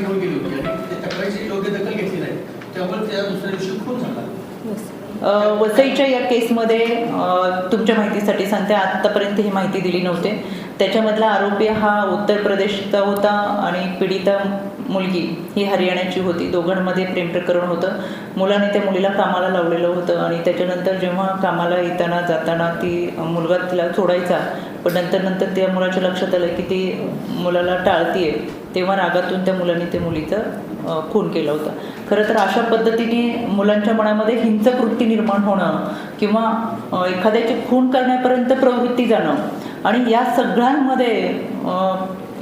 तक्रार घेऊन गेली होती. आणि त्या तक्रारीची योग्य दखल घेतली नाही. त्यामुळे त्या दुसऱ्या दिवशी खून झाला. वसईच्या या केसमध्ये तुमच्या माहितीसाठी सांगते आत्तापर्यंत ही माहिती दिली नव्हते. त्याच्यामधला आरोपी हा उत्तर प्रदेशचा होता आणि पीडिता मुलगी ही हरियाणाची होती. दोघांमध्ये प्रेम प्रकरण होतं. मुलाने त्या मुलीला कामाला लावलेलं होतं आणि त्याच्यानंतर जेव्हा कामाला येताना जाताना ती मुलगा तिला सोडायचा पण नंतर नंतर त्या मुलाच्या लक्षात आलं की ती मुलाला टाळतीये. तेव्हा रागातून त्या मुलांनी त्या मुलीचं खून केलं होतं. खरं तर अशा पद्धतीने मुलांच्या मनामध्ये हिंसक वृत्ती निर्माण होणं किंवा एखाद्याची खून करण्यापर्यंत प्रवृत्ती जाणं आणि या सगळ्यांमध्ये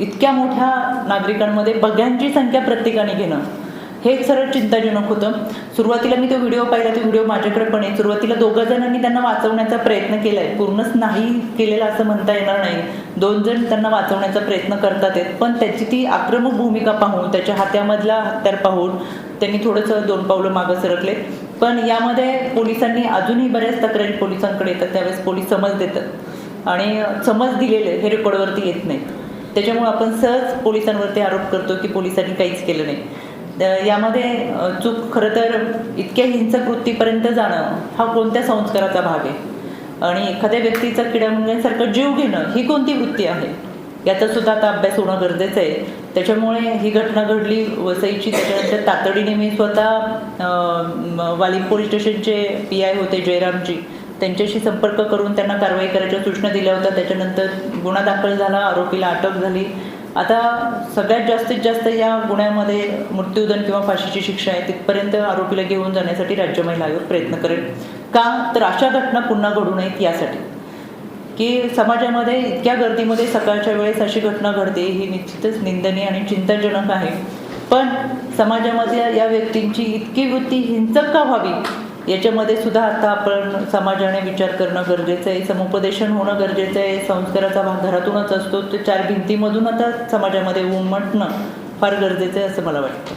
इतक्या मोठ्या नागरिकांमध्ये बघ्यांची संख्या प्रत्येकाने घेणं हे सरळ चिंताजनक होतं सुरुवातीला मी तो व्हिडिओ पाहिला तो व्हिडिओ माझ्याकडे पण आहे. सुरुवातीला दोघं जणांनी त्यांना वाचवण्याचा प्रयत्न केला आहे पूर्णच नाही केलेला असं म्हणता येणार नाही. दोन जण त्यांना वाचवण्याचा प्रयत्न करतात आहेत. पण त्याची ती आक्रमक भूमिका पाहून त्याच्या हात्यामधला हत्यार पाहून त्यांनी थोडंसं दोन पावलं मागं सरकले. पण यामध्ये पोलिसांनी अजूनही बऱ्याच तक्रारी पोलिसांकडे येतात. त्यावेळेस पोलीस समज देतात. आणि समज दिलेले हे रेकॉर्डवरती येत नाहीत. त्याच्यामुळे आपण सहज पोलिसांवरती आरोप करतो की पोलिसांनी काहीच केलं नाही. यामध्ये चूक खरं तर इतक्या हिंसक वृत्तीपर्यंत जाणं हा कोणत्या संस्काराचा भाग आहे? आणि एखाद्या व्यक्तीचा किड्यामुंग्यांसारखं जीव घेणं ही कोणती वृत्ती आहे? याचा सुद्धा आता अभ्यास होणं गरजेचं आहे. त्याच्यामुळे ही घटना घडली वसईची त्याच्यानंतर तातडीने मी स्वतः वाली पोलीस स्टेशनचे पी आय होते जयरामजी. त्यांच्याशी संपर्क करून त्यांना कारवाई करायच्या सूचना दिल्या होत्या. त्याच्यानंतर गुन्हा दाखल झाला आरोपीला अटक झाली. आता सगळ्यात जास्तीत जास्त या गुन्ह्यामध्ये मृत्यूदंड किंवा फाशीची शिक्षा आहे तिथपर्यंत आरोपीला घेऊन जाण्यासाठी राज्य महिला आयोग प्रयत्न करेल. का? तर अशा घटना पुन्हा घडू नयेत यासाठी. की समाजामध्ये इतक्या गर्दीमध्ये सकाळच्या वेळेस अशी घटना घडते ही निश्चितच निंदनीय आणि चिंताजनक आहे. पण समाजामध्ये या व्यक्तींची इतकी वृत्ती हिंसक का व्हावी? याच्यामध्ये सुद्धा आता आपण समाजाने विचार करणं गरजेचं आहे समुपदेशन होणं गरजेचं आहे संस्काराचा भाग घरातूनच असतो ते चार भिंतीमधून आता समाजामध्ये उमटणं फार गरजेचं आहे असं मला वाटतं.